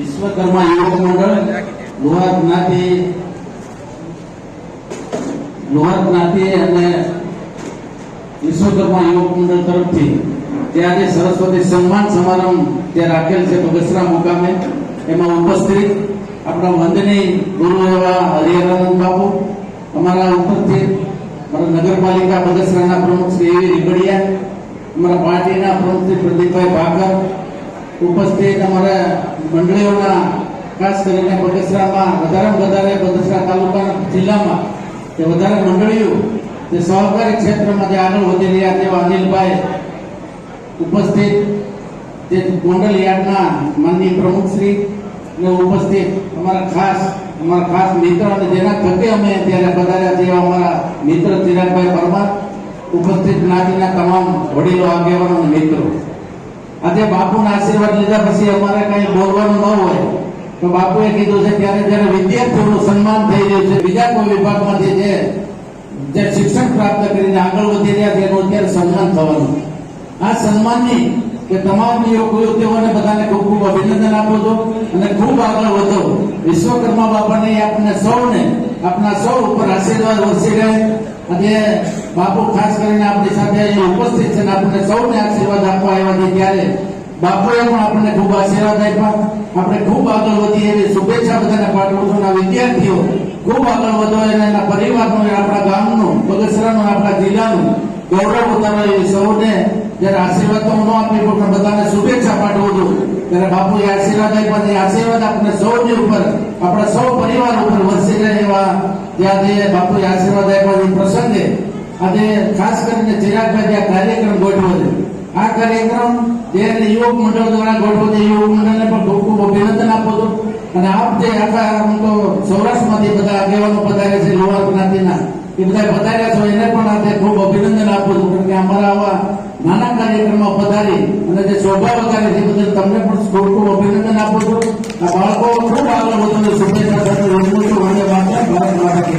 વિશ્વકર્મા યુવક મંડળ લોહા જ્ઞાતિ લોહા જ્ઞાતિ અને વિશ્વકર્મા યુવક મંડળ તરફથી. જે આજે સરસ્વતી સન્માન સમારંભ જે રાખેલ છે બગસરા મુકામે. એમાં ઉપસ્થિત આપણા વંદની ગુરુ એવા હરિહરાનંદ બાપુ, અમારા ઉપરથી અમારા નગરપાલિકા બગસરાના પ્રમુખ શ્રી એવી રીબડિયા, અમારા પાર્ટીના પ્રમુખ શ્રી પ્રદીપભાઈ ભાકર ઉપસ્થિત અમારા મંડળીઓના, ખાસ કરીને બગસરામાં, વધારેમાં વધારે બગસરા તાલુકા જિલ્લામાં તે વધારે મંડળીઓ જે સહકારી ક્ષેત્રમાં જે આગળ વધી રહ્યા તેવા અનિલભાઈ ઉપસ્થિત, જે ગોંડલ યાર્ડના માનનીય પ્રમુખશ્રી ને ઉપસ્થિત અમારા ખાસ અમારા ખાસ મિત્ર અને જેના થકે અમે ત્યારે વધાર્યા જેવા અમારા મિત્ર ચિરાગભાઈ પરમાર, ઉપસ્થિત જ્ઞાતિના તમામ વડીલો, આગેવાનો મિત્રો. આજે બાપુના આશીર્વાદ લીધા પછી અમારે કઈ બોલવાનું ન હોય, તો બાપુએ કીધું છે ત્યારે જયારે વિદ્યાર્થીઓનું સન્માન થઈ રહ્યું છે, બીજા કોઈ વિભાગમાંથી જે જે શિક્ષણ પ્રાપ્ત કરીને આગળ વધી રહ્યા છે, એનું અત્યારે સન્માન થવાનું આ સન્માનની કે તમામ યુવતીઓને બધાને ખૂબ ખૂબ અભિનંદન આપો છો અને ખૂબ આગળ વધો. વિશ્વકર્મા બાપાને આપણને સૌને, આપના સૌ ઉપર આશીર્વાદ વરસી રહે. આજે બાપુ, ખાસ કરીને આપણી સાથે અહીંયા ઉપસ્થિત છે આપણને સૌને આશીર્વાદ આપવા આવ્યા છે ત્યારે બાપુએ પણ આપણને ખૂબ આશીર્વાદ આપ્યા. આપણે ખૂબ આગળ વધીએ એવી શુભેચ્છા બધાને આ વિદ્યાર્થીઓ, ખૂબ આગળ વધો અને એના પરિવારનું આપણા ગામનું, બગસરાનું, આપણા જિલ્લાનું ગૌરવ ઉતારો એવી સૌને જ્યારે આશીર્વાદ તો ન આપી પણ બધાને શુભેચ્છા પાઠવું છું. ત્યારે બાપુએ આશીર્વાદ આપ્યા છે. આશીર્વાદ આપણે સૌની ઉપર, આપણા સૌ પરિવાર ઉપર વરસી રહે એવા જે બાપુએ આશીર્વાદ આપ્યા છે. પ્રસંગે આજે ખાસ કરીને ચિરાગભાઈ જે કાર્યક્રમ ગોઠવો છે. આ કાર્યક્રમ જે યુવક મંડળ દ્વારા ગોઠવો છે. યુવક મંડળને પણ ખૂબ ખૂબ અભિનંદન આપો છો. અને આપ જે આખા આમ તો સૌરાષ્ટ્રમાંથી બધા આગેવાનો પધારે છે, લોહાર જ્ઞાતિના, એ બધા પધાર્યા છો. એને પણ અને જે શોભા વગાડે છે બદલ તમને પણ ખૂબ ખૂબ અભિનંદન આપું છું. આ બાળકો ખૂબ આગળ વધુ શુભેચ્છા સાથે રજૂ છું. અને ભારત માતા